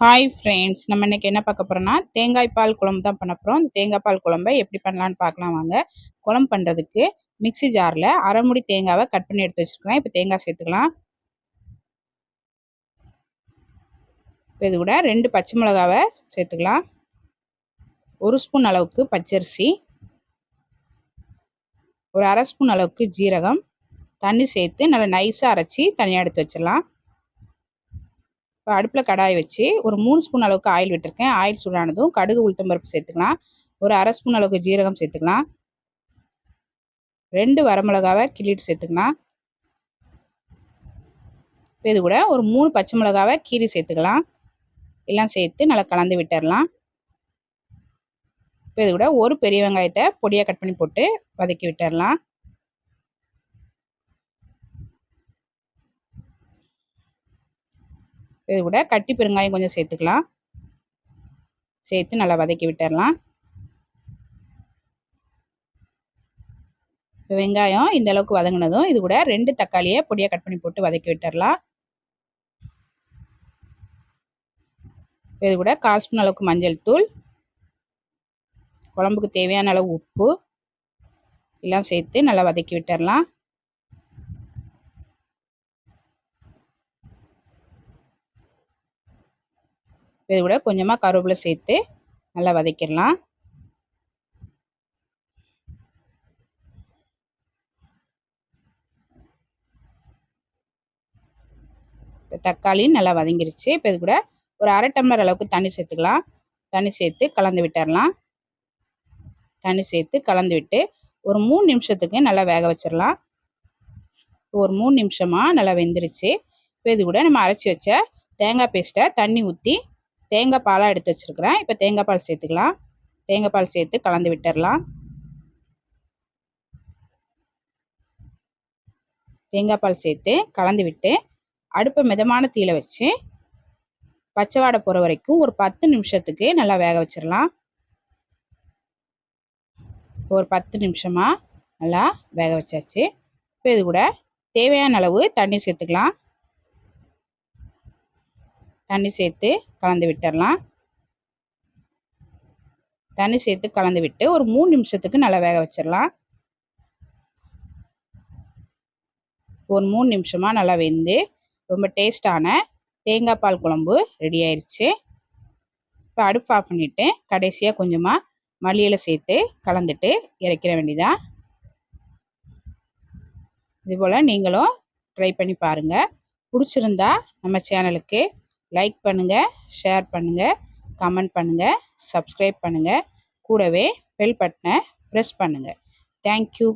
Hi friends நம்ம இன்றைக்கி என்ன பார்க்க போகிறோன்னா தேங்காய் பால் குழம்பு தான் பண்ண போகிறோம் அந்த தேங்காய் பால் குழம்பை எப்படி பண்ணலான்னு பார்க்கலாம் வாங்க. குழம்பு பண்ணுறதுக்கு மிக்சி ஜாரில் அரைமுடி தேங்காவை கட் பண்ணி எடுத்து வச்சுருக்கலாம் இப்போ தேங்காய் சேர்த்துக்கலாம். இப்போ இது கூட ரெண்டு பச்சை மிளகாவை சேர்த்துக்கலாம். ஒரு ஸ்பூன் அளவுக்கு பச்சரிசி. ஒரு அரை ஸ்பூன் அளவுக்கு ஜீரகம். தண்ணி சேர்த்து நல்லா நைஸாக அரைச்சி தனியாக எடுத்து வச்சிடலாம். இப்போ அடுப்பில் கடாய் வச்சு ஒரு மூணு ஸ்பூன் அளவுக்கு ஆயில் விட்டுருக்கேன். ஆயில் சூடானதும் கடுகு உளுத்தம்பருப்பு சேர்த்துக்கலாம். ஒரு அரை ஸ்பூன் அளவுக்கு ஜீரகம் சேர்த்துக்கலாம். ரெண்டு வரமிளகாவை கிள்ளிட்டு சேர்த்துக்கலாம். இப்போ இது கூட ஒரு மூணு பச்சை மிளகாவை கீரி சேர்த்துக்கலாம். எல்லாம் சேர்த்து நல்லா கலந்து விட்டுடலாம் இப்போ இது கூட ஒரு பெரிய வெங்காயத்தை பொடியாக கட் பண்ணி போட்டு வதக்கி விட்டுடலாம் இது கூட கட்டி பெருங்காயம் கொஞ்சம் சேர்த்துக்கலாம். சேர்த்து நல்லா வதக்கி விட்டுடலாம் இப்போ வெங்காயம் இந்த அளவுக்கு வதங்கினதும் இது கூட ரெண்டு தக்காளியை பொடியாக கட் பண்ணி போட்டு வதக்கி விட்டுடலாம் இது கூட கால் ஸ்பூன் அளவுக்கு மஞ்சள் தூள். குழம்புக்கு தேவையான அளவு உப்பு. எல்லாம் சேர்த்து நல்லா வதக்கி விட்டுடலாம் இது கூட கொஞ்சமாக கருவேப்பிலை சேர்த்து நல்லா வதக்கிடலாம். இப்போ தக்காளி நல்லா வதங்கிருச்சு. இப்போ இது கூட ஒரு அரை டம்ளர் அளவுக்கு தண்ணி சேர்த்துக்கலாம். தண்ணி சேர்த்து கலந்து விட்டுடலாம். தண்ணி சேர்த்து கலந்து விட்டு ஒரு மூணு நிமிஷத்துக்கு நல்லா வேக வச்சிடலாம். ஒரு மூணு நிமிஷமாக நல்லா வெந்துருச்சு. இப்போ இது கூட நம்ம அரைச்சி வச்ச தேங்காய் பேஸ்ட்டை தண்ணி ஊற்றி தேங்காய் பாலாக எடுத்து வச்சுருக்கிறேன். இப்போ தேங்காய் பால் சேர்த்துக்கலாம். தேங்காய் பால் சேர்த்து கலந்து விட்டுடலாம் தேங்காய் பால் சேர்த்து கலந்து விட்டு அடுப்பை மிதமான தீயில் வச்சு பச்சை வாடை போகிற வரைக்கும் ஒரு பத்து நிமிஷத்துக்கு நல்லா வேக வச்சிடலாம் ஒரு பத்து நிமிஷமாக நல்லா வேக வச்சாச்சு. இப்போ இது கூட தேவையான அளவு தண்ணி சேர்த்துக்கலாம். தண்ணி சேர்த்து கலந்து விட்டுடலாம் தண்ணி சேர்த்து கலந்து விட்டு ஒரு மூணு நிமிஷத்துக்கு நல்லா வேக வச்சிடலாம் ஒரு மூணு நிமிஷமாக நல்லா வெந்து ரொம்ப டேஸ்டான தேங்காய் பால் குழம்பு ரெடி ஆயிடுச்சு இப்போ அடுப்பு ஆஃப் பண்ணிவிட்டு கடைசியாக கொஞ்சமாக மல்லியில் சேர்த்து கலந்துட்டு இறக்கிற வேண்டியதான் இதுபோல் நீங்களும் ட்ரை பண்ணி பாருங்கள் பிடிச்சிருந்தா நம்ம சேனலுக்கு லைக் பண்ணுங்கள் ஷேர் பண்ணுங்கள் கமெண்ட் பண்ணுங்கள் சப்ஸ்கிரைப் பண்ணுங்கள் கூடவே பெல் பட்டனை ப்ரெஸ் பண்ணுங்கள் தேங்க்யூ